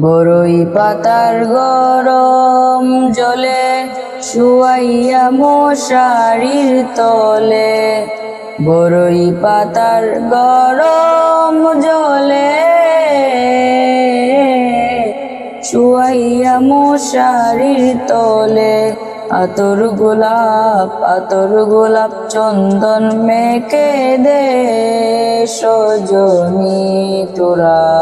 বড়ই পাতার গরম জলে, শুয়াইয়া মশারির তলে। বড়ই পাতার গরম জলে, শুয়াইয়া মশারির তলে। আতর গোলাপ আতর গোলাপ চন্দন মেকে দে সজনি তোরা।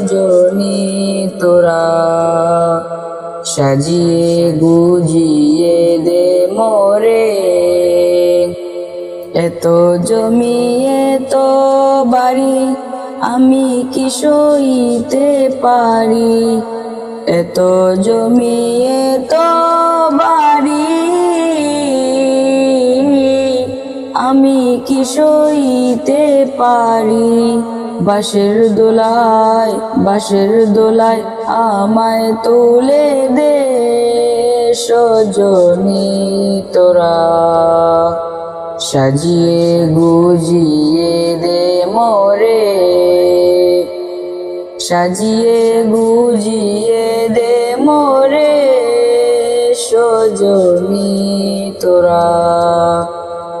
সজনি তোরা। সাজিয়ে গুজিয়ে দে মোরে। এত জমি, এত বাড়ি, আমি কি সইতে পারি? এত জমি, এত আমি কি সইতে পারি? বাঁশের দোলায় বাঁশের দোলায় আমায় তুলে দে সজনি তোরা। সাজিয়ে গুজিয়ে দে মোরে। সাজিয়ে গুজিয়ে দে মোরে সজনি তোরা।